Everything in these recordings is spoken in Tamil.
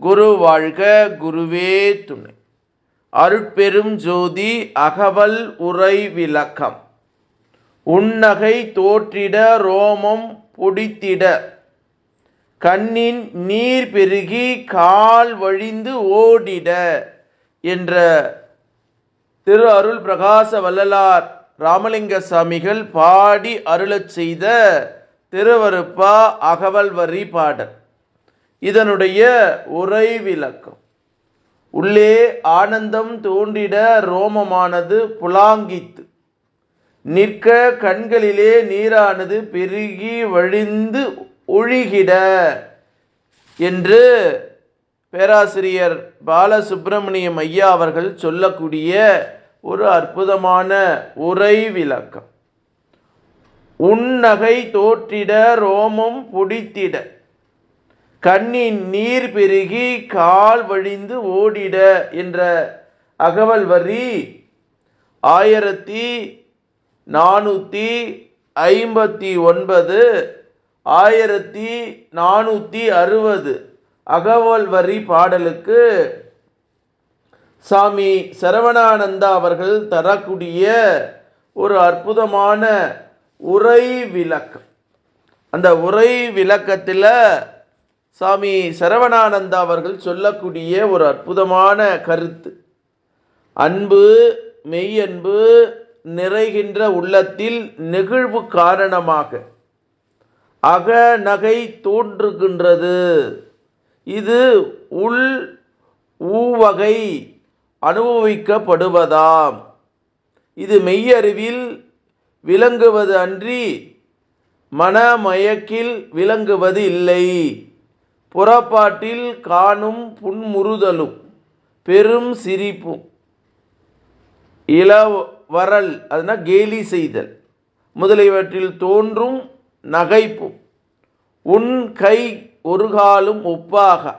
குரு வாழ்க குருவே துணை. அருட்பெரும் ஜோதி அகவல் உரை விளக்கம். உன்னகை தோற்றிட ரோமம் பொடித்திட. கண்ணின் நீர் பெருகி கால் வழிந்து ஓடிட என்ற திரு அருள் பிரகாச வள்ளலார் ராமலிங்க சாமிகள் பாடி அருளச் செய்த திருவருப்பா அகவல் வரி பாடல். இதனுடைய உரை விளக்கம் உள்ளே ஆனந்தம் தோன்றிட ரோமமானது புலாங்கித்து. நிற்க கண்களிலே நீரானது பெருகி வழிந்து ஒழுகிட என்று பேராசிரியர் பாலசுப்பிரமணியம் ஐயா அவர்கள் சொல்லக்கூடிய ஒரு அற்புதமான உரை விளக்கம் உன்னகை தோற்றிட ரோமம் புடித்திட. கண்ணின் நீர் பெருகி கால் வழிந்து ஓடிட என்ற அகவல் வரி ஆயிரத்தி நானூற்றி ஐம்பத்தி ஒன்பது ஆயிரத்தி நானூற்றி அறுபது அகவல் வரி பாடலுக்கு சாமி சரவணானந்தா அவர்கள் தரக்கூடிய ஒரு அற்புதமான உரை விளக்கம். அந்த உரை விளக்கத்தில் சாமி சரவணானந்தா அவர்கள் சொல்லக்கூடிய ஒரு அற்புதமான கருத்து. அன்பு மெய்யன்பு நிறைகின்ற உள்ளத்தில் நெகிழ்வு காரணமாக அகநகை தோன்றுகின்றது. இது உள் ஊவகை அனுபவிக்கப்படுவதாம். இது மெய்யறிவில் விளங்குவது அன்றி மனமயக்கில் விளங்குவது இல்லை. புறப்பாட்டில் காணும் புன்முறுதலும் பெரும் சிரிப்பும். இளவரல் அதுனா கேலி செய்தல். முதலியவற்றில் தோன்றும் நகைப்பும். உன் கை ஒரு காலும் ஒப்பாக.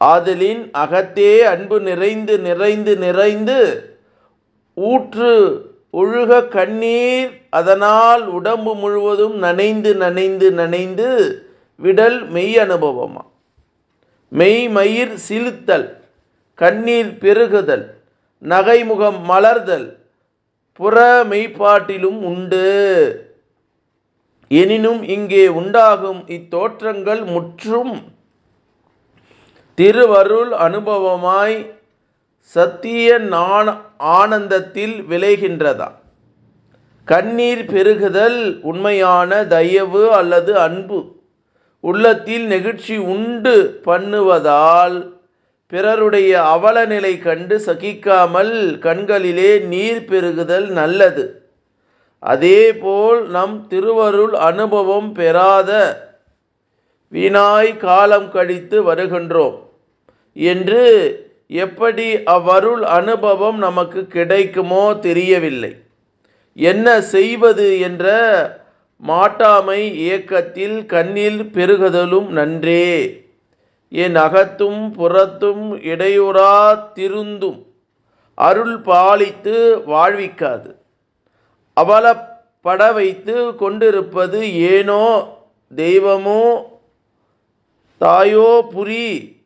ஆதலின் அகத்தே அன்பு நிறைந்து நிறைந்து நிறைந்து ஊற்று ஒழுக கண்ணீர் அதனால் உடம்பு முழுவதும் நனைந்து நனைந்து நனைந்து விடல் மெய் அனுபவமா? மெய் மயிர் சிலுத்தல் கண்ணீர் பெருகுதல் நகைமுகம் மலர்தல் புற மெய்ப்பாட்டிலும் உண்டு. எனினும் இங்கே உண்டாகும் இத்தோற்றங்கள் முற்றும் திருவருள் அனுபவமாய் சத்திய நான் ஆனந்தத்தில் விளைகின்றதா? கண்ணீர் பெருகுதல் உண்மையான தயவு அல்லது அன்பு? உள்ளத்தில் நெகிழ்ச்சி உண்டு பண்ணுவதால் பிறருடைய அவல நிலை கண்டு சகிக்காமல் கண்களிலே நீர் பெருகுதல் நல்லது. அதேபோல் நம் திருவருள் அனுபவம் பெறாத வீணாய் காலம் கழித்து வருகின்றோம் என்று எப்படி அவ்வருள் அனுபவம் நமக்கு கிடைக்குமோ தெரியவில்லை. என்ன செய்வது என்ற மாட்டாமை இயக்கத்தில் கண்ணில் பெருகுதலும் நன்றே. என் அகத்தும் புறத்தும் இடையூறா திருந்தும். அருள் பாலித்து வாழ்விக்காது. அவலப்பட வைத்து கொண்டிருப்பது ஏனோ தெய்வமோ? தாயோ புரி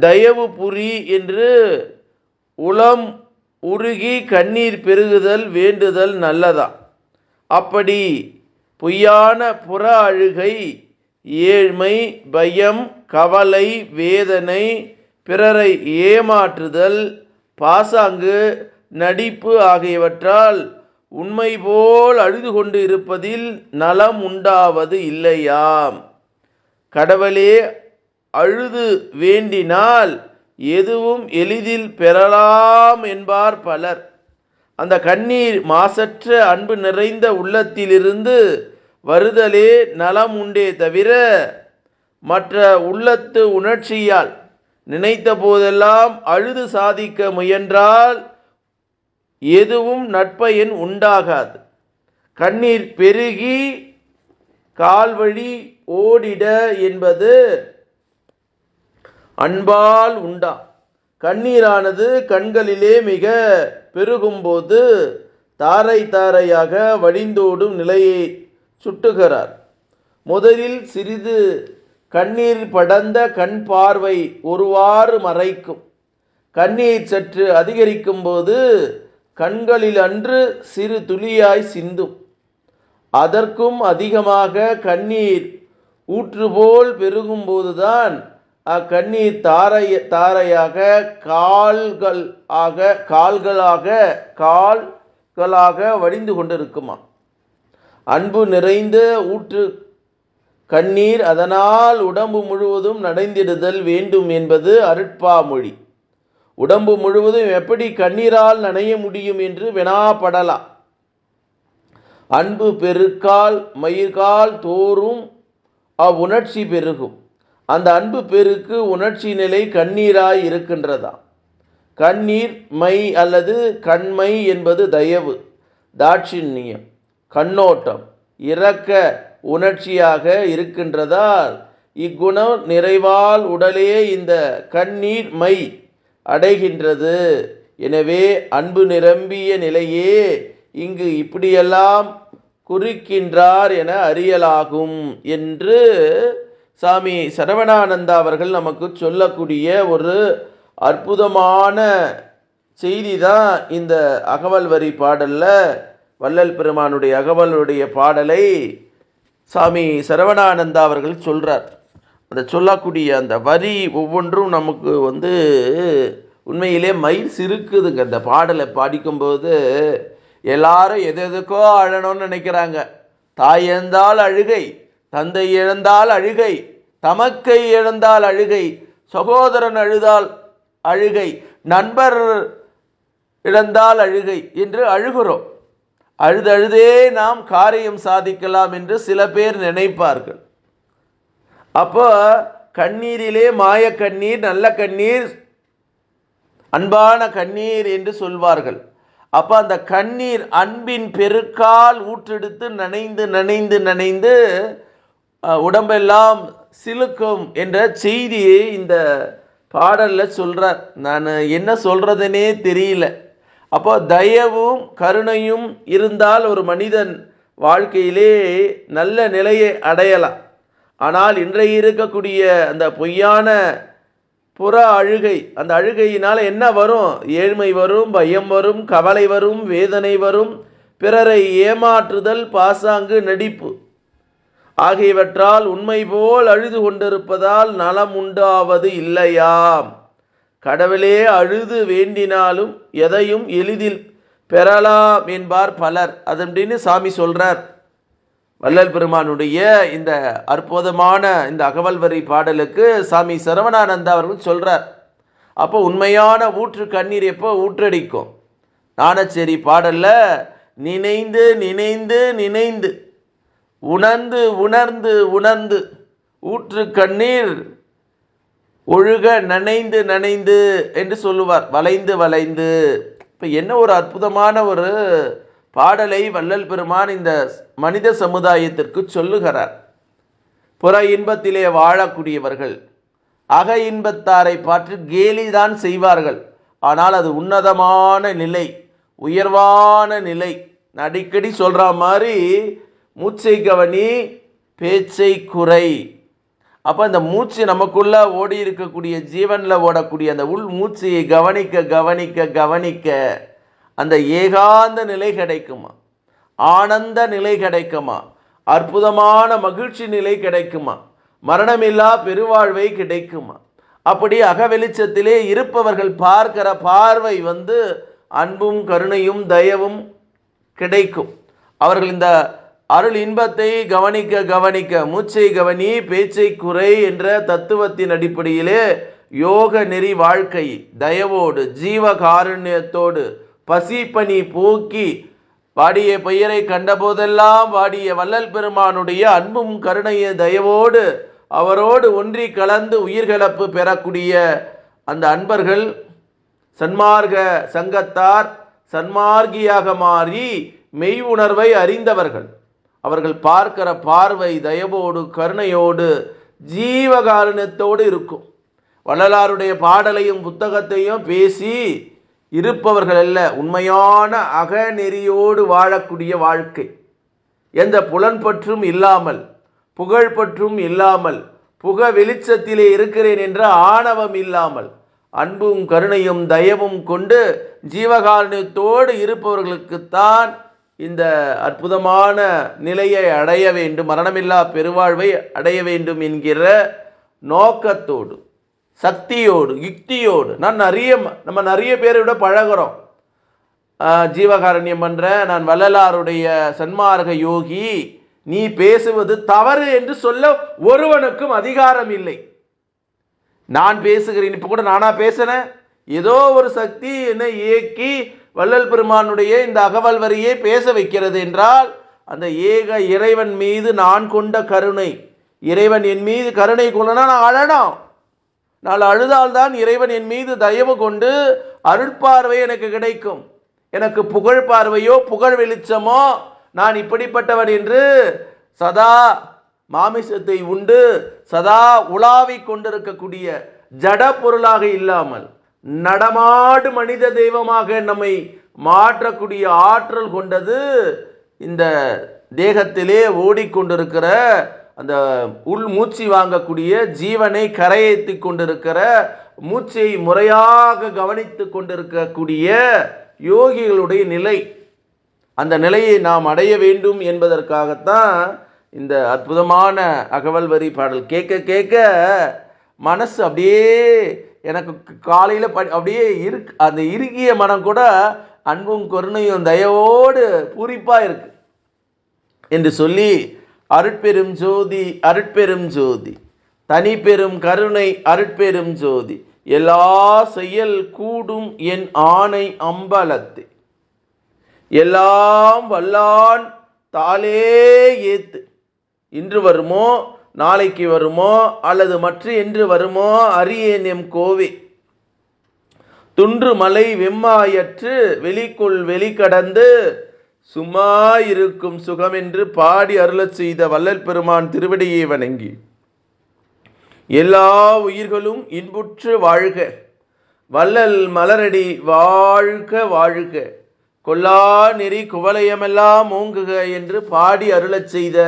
தயவு புரி என்று உளம் உருகி கண்ணீர் பெருகுதல் வேண்டுதல் நல்லதா? அப்படி பொய்யான புற அழுகை ஏழ்மை பயம் கவலை வேதனை பிறரை ஏமாற்றுதல் பாசாங்கு நடிப்பு ஆகியவற்றால் உண்மை போல் அழுது கொண்டு இருப்பதில் நலம் உண்டாவது இல்லையாம். கடவுளே அழுது வேண்டினால் எதுவும் எளிதில் பெறலாம் என்பார் பலர். அந்த கண்ணீர் மாசற்ற அன்பு நிறைந்த உள்ளத்திலிருந்து வருதலே நலம் உண்டே தவிர மற்ற உள்ளத்து உணர்ச்சியால் நினைத்த போதெல்லாம் அழுது சாதிக்க முயன்றால் எதுவும் நட்பயன் உண்டாகாது. கண்ணீர் பெருகி கால்வழி ஓடிட என்பது அன்பால் உண்டா? கண்ணீரானது கண்களிலே மிக பெருகும்போது தாரை தாரையாக வடிந்தோடும் நிலையை சுட்டுகிறார். முதலில் சிறிது கண்ணீர் படந்த கண் பார்வை ஒருவாறு மறைக்கும். கண்ணீர் சற்று அதிகரிக்கும் போது கண்களில் அன்று சிறு துளியாய் சிந்தும். அதற்கும் அதிகமாக கண்ணீர் ஊற்றுபோல் பெருகும்போதுதான் அக்கண்ணீர் தாரை தாரையாக கால்கள் ஆக கால்களாக கால்களாக வடிந்து கொண்டிருக்குமா? அன்பு நிறைந்த ஊற்று கண்ணீர் அதனால் உடம்பு முழுவதும் நனைந்திடுதல் வேண்டும் என்பது அருட்பாமொழி. உடம்பு முழுவதும் எப்படி கண்ணீரால் நனைய முடியும் என்று வினாப்படலாம் அன்பு பெருக்கால் மயிர்கால் தோறும் அவ்வுணர்ச்சி பெருகும். அந்த அன்பு பெருக்கு உணர்ச்சி நிலை கண்ணீராய் இருக்கின்றதா? கண்ணீர் மை அல்லது கண்மை என்பது தயவு தாட்சிண்யம் கண்ணோட்டம் இரக்க உணர்ச்சியாக இருக்கின்றதால் இக்குணம் நிறைவால் உடலே இந்த கண்ணீர் மை அடைகின்றது. எனவே அன்பு நிரம்பிய நிலையே இங்கு இப்படியெல்லாம் குறிக்கின்றார் என அறியலாகும் என்று சாமி சரவணானந்தா அவர்கள் நமக்கு சொல்லக்கூடிய ஒரு அற்புதமான செய்தி தான் இந்த அகவல் வரி பாடலில் வள்ளல் பெருமானுடைய அகவலுடைய பாடலை சாமி சரவணானந்தா அவர்கள் சொல்கிறார் அந்த சொல்லக்கூடிய அந்த வரி ஒவ்வொன்றும் நமக்கு வந்து உண்மையிலே மயில் சிறுக்குதுங்க அந்த பாடலை படிக்கும்போது எல்லாரும் எது எதுக்கோ அழணும்னு நினைக்கிறாங்க. தாயந்தால் அழுகை. தந்தை இழந்தால் அழுகை தமக்கை இழந்தால் அழுகை சகோதரன் அழுதால் அழுகை நண்பர் இழந்தால் அழுகை என்று அழுகிறோம். அழுது அழுதே நாம் காரியம் சாதிக்கலாம் என்று சில பேர் நினைப்பார்கள். அப்போ கண்ணீரிலே மாய கண்ணீர் நல்ல கண்ணீர் அன்பான கண்ணீர் என்று சொல்வார்கள். அப்போ அந்த கண்ணீர் அன்பின் பெருக்கால் ஊற்றெடுத்து நனைந்து நனைந்து நனைந்து உடம்பெல்லாம் சிலுக்கும் என்ற செய்தியை இந்த பாடலில் சொல்கிறார் நான் என்ன சொல்கிறதுனே தெரியல. அப்போ தயவும் கருணையும் இருந்தால் ஒரு மனிதன் வாழ்க்கையிலே நல்ல நிலையை அடையலாம். ஆனால் இன்றைய இருக்கக்கூடிய அந்த பொய்யான புற அழுகை அந்த அழுகையினால் என்ன வரும்? ஏழ்மை வரும் பயம் வரும் கவலை வரும் வேதனை வரும் பிறரை ஏமாற்றுதல் பாசாங்கு நடிப்பு. ஆகியவற்றால் உண்மை போல் அழுது கொண்டிருப்பதால் நலம் உண்டாவது இல்லையாம். கடவுளே அழுது வேண்டினாலும் எதையும் எளிதில் பெறலாம் என்பார் பலர். அது அப்படின்னு சாமி சொல்றார் வள்ளல் பெருமானுடைய இந்த அற்புதமான இந்த அகவல் வரி பாடலுக்கு சாமி சரவணானந்தா அவர்கள் சொல்றார் அப்போ உண்மையான ஊற்று கண்ணீர் எப்போ ஊற்றடிக்கும்? நாணச்சேரி பாடலில் நினைந்து நினைந்து நினைந்து உணர்ந்து உணர்ந்து உணர்ந்து. ஊற்று கண்ணீர் ஒழுக நனைந்து நனைந்து என்று சொல்லுவார். வளைந்து வளைந்து. இப்போ என்ன ஒரு அற்புதமான ஒரு பாடலை வள்ளல் பெருமான் இந்த மனித சமுதாயத்திற்கு சொல்லுகிறார். புற இன்பத்திலே வாழக்கூடியவர்கள் அக இன்பத்தாரை பார்த்து கேலிதான் செய்வார்கள். ஆனால் அது உன்னதமான நிலை உயர்வான நிலை. அடிக்கடி சொல்கிற மாதிரி மூச்சை கவனி பேச்சை குறை. அப்போ அந்த மூச்சு நமக்குள்ளே ஓடி இருக்கக்கூடிய ஜீவனில் ஓடக்கூடிய அந்த உள் மூச்சையை கவனிக்க கவனிக்க கவனிக்க அந்த ஏகாந்த நிலை கிடைக்குமா? ஆனந்த நிலை கிடைக்குமா? அற்புதமான மகிழ்ச்சி நிலை கிடைக்குமா? மரணமில்லா பெருவாழ்வை கிடைக்குமா? அப்படி அகவெளிச்சத்திலே இருப்பவர்கள் பார்க்கிற பார்வை வந்து அன்பும் கருணையும் தயவும் கிடைக்கும். அவர்கள் இந்த அருள் இன்பத்தை கவனிக்க கவனிக்க மூச்சை கவனி பேச்சை குறை என்ற தத்துவத்தின் அடிப்படையிலே யோக நெறி வாழ்க்கை தயவோடு ஜீவ காருண்யத்தோடு பசிப்பனி போக்கி வாடிய பெயரை கண்டபோதெல்லாம் வாடிய வள்ளல் பெருமானுடைய அன்பும் கருணைய தயவோடு அவரோடு ஒன்றி கலந்து உயிர்கலப்பு பெறக்கூடிய அந்த அன்பர்கள் சன்மார்க்க சங்கத்தார் சன்மார்க்கியாக மாறி மெய் உணர்வை அறிந்தவர்கள். அவர்கள் பார்க்கிற பார்வை தயவோடு கருணையோடு ஜீவகாருண்யத்தோடு இருக்கும். வள்ளலாருடைய பாடலையும் புத்தகத்தையும் பேசி இருப்பவர்கள் அல்ல. உண்மையான அகநெறியோடு வாழக்கூடிய வாழ்க்கை. எந்த புலன்பற்றும் இல்லாமல் புகழ் பற்றும் இல்லாமல் புக வெளிச்சத்திலே இருக்கிறேன் என்ற ஆணவம் இல்லாமல் அன்பும் கருணையும் தயவும் கொண்டு ஜீவகாருண்யத்தோடு இருப்பவர்களுக்குத்தான் இந்த அற்புதமான நிலையை அடைய வேண்டும் மரணமில்லா பெருவாழ்வை அடைய வேண்டும் என்கிற நோக்கத்தோடு சக்தியோடு யுக்தியோடு நான் நிறைய நம்ம நிறைய பேரோட பழகுறோம். ஜீவகாரண்யம் பண்ணுற நான் வள்ளலாருடைய சன்மார்க யோகி நீ பேசுவது தவறு என்று சொல்ல ஒருவனுக்கும் அதிகாரம் இல்லை நான் பேசுகிறேன் இப்போ கூட நானா பேசுனேன் ஏதோ ஒரு சக்தி என்னை இயக்கி வள்ளல் பெருமானுடைய இந்த அகவல் வரியை பேச வைக்கிறது என்றால் அந்த ஏக இறைவன் மீது நான் கொண்ட கருணை இறைவன் என் மீது கருணை கொள்ளனா நான் அழணும். நான் அழுதால்தான் இறைவன் என் மீது தயவு கொண்டு அருட்பார்வை எனக்கு கிடைக்கும். எனக்கு புகழ் பார்வையோ புகழ் வெளிச்சமோ நான் இப்படிப்பட்டவன் என்று சதா மாமிசத்தை உண்டு சதா உலாவிக் கொண்டிருக்கக்கூடிய ஜட பொருளாக இல்லாமல். நடமாடு மனித தெய்வமாக நம்மை மாற்றக்கூடிய ஆற்றல் கொண்டது இந்த தேகத்திலே ஓடிக்கொண்டிருக்கிற அந்த உள் மூச்சு வாங்கக்கூடிய ஜீவனை கரையேற்றி கொண்டிருக்கிற மூச்சை முறையாக கவனித்து கொண்டிருக்கக்கூடிய யோகிகளுடைய நிலை. அந்த நிலையை நாம் அடைய வேண்டும் என்பதற்காகத்தான் இந்த அற்புதமான அகவல் வரி பாடல். கேட்க கேட்க மனசு அப்படியே எனக்கு காலையில் படி அப்படியே இரு அந்த இறுகிய மனம் கூட அன்பும் கருணையும் தயவோடு பூரிப்பாக இருக்கு. என்று சொல்லி அருட்பெரும் ஜோதி அருட்பெரும் ஜோதி. தனி பெரும் கருணை அருட்பெரும் ஜோதி. எல்லா செயல் கூடும் என் ஆணை அம்பலத்து. எல்லாம் வல்லான் தாளே ஏத்து. இன்று வருமோ நாளைக்கு வருமோ அல்லது மற்ற என்று வருமோ அரியேன் எம் கோவி. துன்று மலை வெம்மாயற்று வெளிக்குள் வெளிக்கடந்து சும்மா இருக்கும் சுகம் என்று பாடி அருளச் செய்த வள்ளல் பெருமான் திருவடியை வணங்கி. எல்லா உயிர்களும் இன்புற்று வாழ்க. வள்ளல் மலரடி வாழ்க வாழ்க. கொல்லா நெறி குவலயமெல்லாம் ஓங்குக என்று பாடி அருளச் செய்த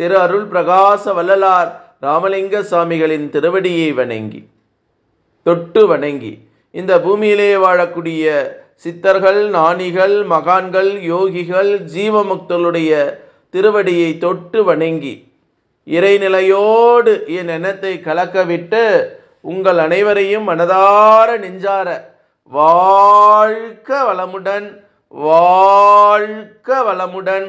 திரு அருள் பிரகாச வள்ளலார் ராமலிங்க சுவாமிகளின் திருவடியை வணங்கி தொட்டு வணங்கி இந்த பூமியிலே வாழக்கூடிய சித்தர்கள் நாணிகள் மகான்கள் யோகிகள் ஜீவமுக்தளுடைய திருவடியை தொட்டு வணங்கி இறைநிலையோடு என் எண்ணத்தை கலக்கவிட்டு உங்கள் அனைவரையும் மனதார நெஞ்சார வாழ்க்க வளமுடன் வாழ்க்க வளமுடன்.